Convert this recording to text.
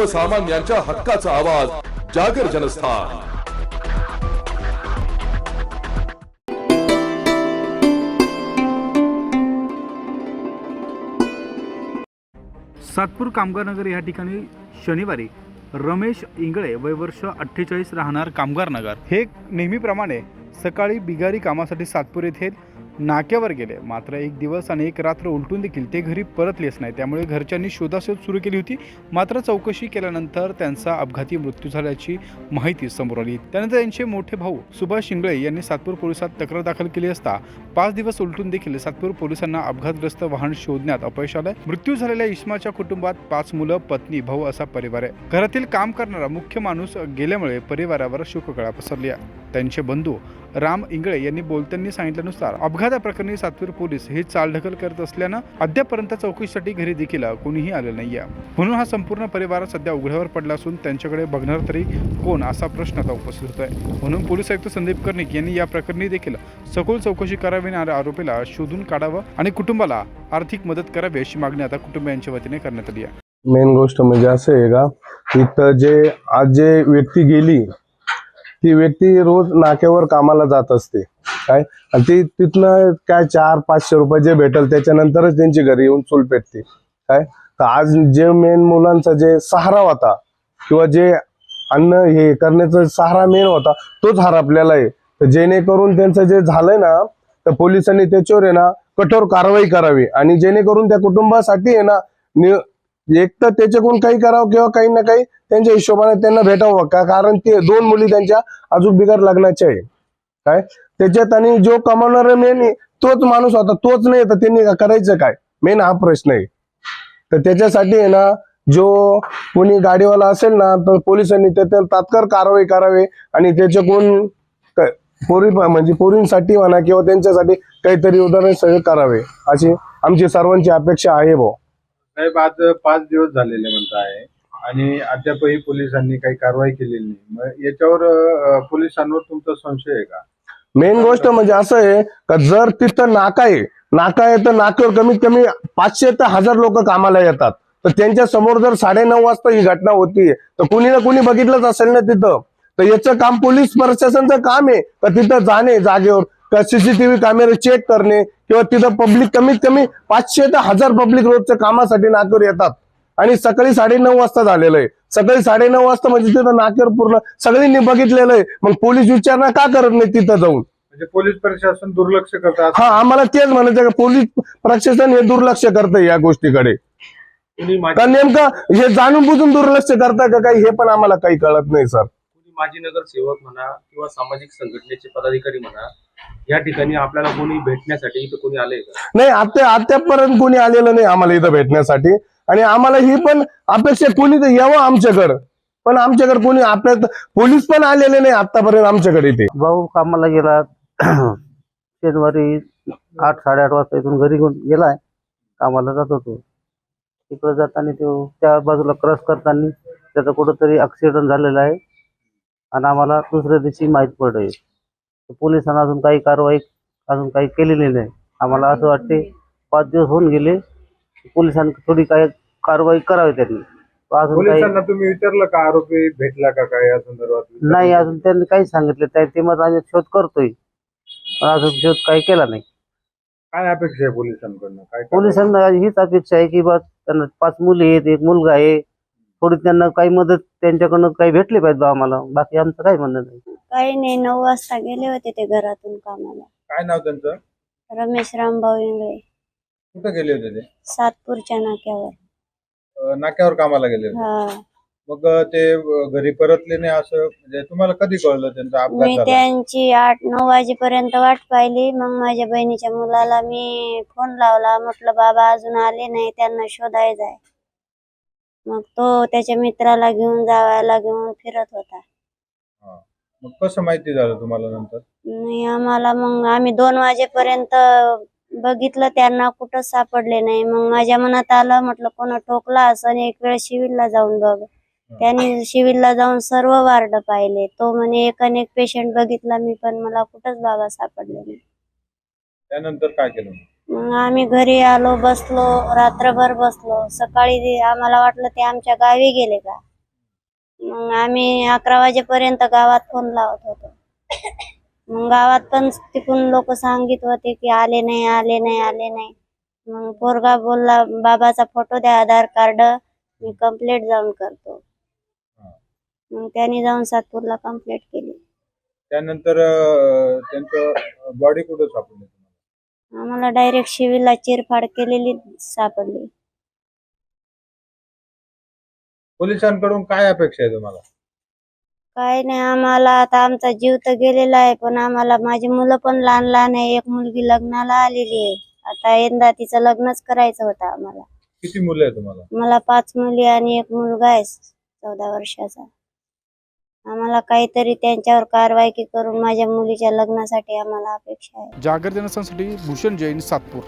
सर्वसामान्यांच्या हक्काचा आवाज जागर जनस्थान. सातपूर कामगारनगर या ठिकाणी शनिवारी रमेश इंगळे वयवर्ष अठ्ठेचाळीस राहणार कामगारनगर हे नेहमीप्रमाणे सकाळी बिगारी कामासाठी सातपूर येथे नाक्यावर गेले. मात्र एक दिवस आणि एक रात्र उलटून देखील ते घरी परतलेच नाही. त्यामुळे घरच्यांनी शोधाशोध सुरू केली होती. मात्र चौकशी केल्यानंतर त्यांचा अपघाती मृत्यू झाल्याची माहिती समोर आली. त्यानंतर त्यांचे मोठे भाऊ सुभाष शिंगळे यांनी सातपूर पोलिसात तक्रार दाखल केली असता पाच दिवस उलटून देखील सातपूर पोलिसांना अपघातग्रस्त वाहन शोधण्यात अपयश आलं मृत्यू झालेल्या इस्माच्या कुटुंबात पाच मुलं पत्नी भाऊ असा परिवार आहे. घरातील काम करणारा मुख्य माणूस गेल्यामुळे परिवारावर शोककळा पसरली आहे. त्यांचे बंधू राम इंगळे यांनी बोलताना सांगितल्यानुसार अपघाताप्रकरणी सातपूर पोलीस ही चालढकल करत असल्यानं अद्यापर्यंत चौकशीसाठी घरी देखील कोणीही आलं नाहीये. म्हणून हा संपूर्ण परिवार सध्या उघड्यावर पडला असून त्यांच्याकडे बघणार तरी कोण असा प्रश्न आता उपस्थित होत आहे म्हणून पोलीस आयुक्त संदीप कर्णिक यांनी या प्रकरणी देखील सखोल चौकशी करावी आणि आरोपीला शोधून काढावं आणि कुटुंबाला आर्थिक मदत करावी अशी मागणी आता कुटुंबियांच्या वतीने करण्यात आली आहे. मेन गोष्ट म्हणजे असं आहे का इथं जे आज जे व्यक्ती गेली ती व्यक्ती रोज नाक्यावर कामाला जात असते. काय? आणि ती तिथनं काय चार पाचशे रुपये जे भेटल त्याच्यानंतरच त्यांची घरी येऊन चूल पेटते. काय? तर आज जे मेन मुलांचा जे सहारा होता किंवा जे अन्न हे करण्याचा सहारा मेन होता तोच हरपलेला आहे. तर जेणेकरून त्यांचं जे झालंय ना तर पोलिसांनी त्याच्यावर आहे ना कठोर कारवाई करावी. आणि जेणेकरून त्या कुटुंबासाठी आहे ना एक तर त्याच्याकडून काही करावं किंवा काही ना काही त्यांच्या हिशोबाने त्यांना भेटावं. का कारण ते दोन मुली त्यांच्या अजून बिगर लग्नाच्या आहे. काय? त्याच्यात आणि जो कमावणारा मेन तोच माणूस होता. तोच नाही तर त्यांनी करायचं काय? मेन हा प्रश्न आहे. तर त्याच्यासाठी आहे ना जो कोणी गाडीवाला असेल ना तर पोलिसांनी त्याच्यावर तात्काळ कारवाई करावी आणि त्याच्याकडून पोरी म्हणजे पोरींसाठी म्हणा किंवा त्यांच्यासाठी काहीतरी उदाहरण सगळे करावे. अशी आमची सर्वांची अपेक्षा आहे भाऊ. साहेब आज पाच दिवस झालेले म्हणत आहे आणि अद्यापही पोलिसांनी काही कारवाई केलेली नाही. मग याच्यावर अं, पोलिसांवर तुमचा संशय आहे का? मेन गोष्ट म्हणजे असं आहे का जर तिथं नाका आहे नाका आहे तर नाक्यावर कमीत कमी पाचशे ते हजार लोक कामाला येतात. तर त्यांच्यासमोर जर साडेनऊ वाजता ही घटना होती तर कुणी ना कुणी बघितलंच असेल ना तिथं. तर याचं काम पोलीस प्रशासनचं काम आहे तर तिथं जाणे जागेवर? सीसीटीव्ही कॅमेरे चेक करणे किंवा तिथं पब्लिक कमीत कमी पाचशे ते हजार पब्लिक रोजच्या कामासाठी नाक्यावर येतात. आणि सकाळी साडेनऊ वाजता झालेलं आहे. सकाळी साडेनऊ वाजता म्हणजे तिथं नाक्यावर पूर्ण सगळ्यांनी बघितलेलं आहे. मग पोलीस विचारणा का करत नाही तिथं जाऊन? म्हणजे पोलीस प्रशासन दुर्लक्ष करतात हा आम्हाला तेच म्हणायचं का पोलीस प्रशासन हे दुर्लक्ष करतंय या गोष्टीकडे. कुणी माझी का नेमकं हे जाणून बुजून दुर्लक्ष करता का काही हे पण आम्हाला काही कळत नाही सर. माजी नगर सेवक म्हणा किंवा सामाजिक संघटनेचे पदाधिकारी म्हणा या ठिकाणी आपल्याला कोणी भेटण्यासाठी इथं कोणी आलंय का? नाही आता आतापर्यंत कोणी आलेलं नाही आम्हाला इथं भेटण्यासाठी. आणि आम्हाला ही पण अपेक्षा कोणी तर यावं आमच्याकडं. पण आमच्याकडे कोणी आपल्या पोलीस पण आलेले नाही आतापर्यंत आमच्याकडे इथे. भाऊ कामाला गेला शनिवारी आठ साडेआठ वाजता इथून घरी घेऊन गेलाय. कामाला जात होतो. तिकडे जाताना तो त्या बाजूला क्रॉस करताना त्याचा कुठंतरी ऍक्सिडेंट झालेला आहे. आणि आम्हाला दुसऱ्या दिवशी माहीत पडलंय तर पोलिसांना अजून काही कारवाई अजून काही केलेली नाही. आम्हाला असं वाटते पाच दिवस होऊन गेले पोलिसांनी थोडी काही कारवाई करावी त्यांनी. अजून काही पोलिसांना तुम्ही विचारलं का आरोपी भेटला का काय या संदर्भात नाही अजून त्यांनी काही सांगितलं त्या ते मग आम्ही शोध करतोय. पण अजून शोध काही केला नाही. काय अपेक्षा आहे पोलिसांकडनं? काय पोलिसांना हीच अपेक्षा आहे की बा त्यांना पाच मुली आहेत एक मुलगा आहे. थोडी त्यांना काही मदत त्यांच्याकडनं काही भेटली पाहिजे बा आम्हाला. बाकी आमचं काही म्हणणं नाही. काही नाही नऊ वाजता गेले होते ते घरातून कामाला. काय नाव त्यांचं? रमेश रामभाऊ इंगळे. कुठं गेले होते ते? सातपूरच्या नाक्यावर. अं, नाक्यावर कामाला गेले होते? हा. मग अं, ते अं, घरी परतले नाही असं? म्हणजे तुम्हाला कधी कळलं त्यांचा अपघात मी झाला? त्यांची आठ नऊ वाजेपर्यंत वाट पाहिली. मग माझ्या बहिणीच्या मुलाला मी फोन लावला. म्हटलं बाबा अजून आले नाही. त्यांना शोधायचं आहे मग तो त्याच्या मित्राला घेऊन जावायला घेऊन फिरत होता. मग कसं माहिती झालं तुम्हाला नंतर? नाही आम्हाला मग आम्ही दोन वाजेपर्यंत बघितलं त्यांना कुठं सापडले नाही. मग माझ्या मनात आलं म्हटलं कोणा ठोकला असं एक वेळ सिव्हिलला जाऊन बघ. त्यांनी सिव्हिलला जाऊन सर्व वार्ड पाहिले. तो म्हणे एक अनेक पेशंट बघितला मी पण मला कुठंच बाबा सापडले नाही. त्यानंतर काय केलं मग? आम्ही घरी आलो बसलो रात्रभर बसलो. सकाळी आम्हाला वाटलं ते आमच्या गावी गेले का? मग आम्ही अकरा वाजेपर्यंत गावात फोन लावत होतो. मग गावात पण तिकून लोक सांगित होते की आले नाही आले नाही आले नाही. मग पोरगा बोलला बाबाचा फोटो द्या आधार कार्ड. मी कंप्लेंट जाऊन करतो. मग त्यांनी जाऊन सातपूरला कंप्लेंट केली. त्यानंतर अं, त्यांचं बॉडी कुठं सापडली तुम्हाला? आम्हाला डायरेक्ट शिवीला चिरफाड केलेली सापडली. पोलिसांकडून काय अपेक्षा आहे तुम्हाला? काय नाही आम्हाला आता आमचा जीव तर गेलेला आहे पण आम्हाला माझी मुलं पण लहान लहान आहे एक मुलगी लग्नाला आलेली आहे. आता यंदा तिचं लग्नच करायचं होतं आम्हाला. किती मुलं आहे तुम्हाला? मला पाच मुली आणि एक मुलगा आहे चौदा वर्षाचा. आम्हाला काहीतरी त्यांच्यावर कारवाई की करून माझ्या मुलीच्या लग्नासाठी आम्हाला अपेक्षा आहे. जागर जनस्थानसाठी भूषण जैन सातपूर.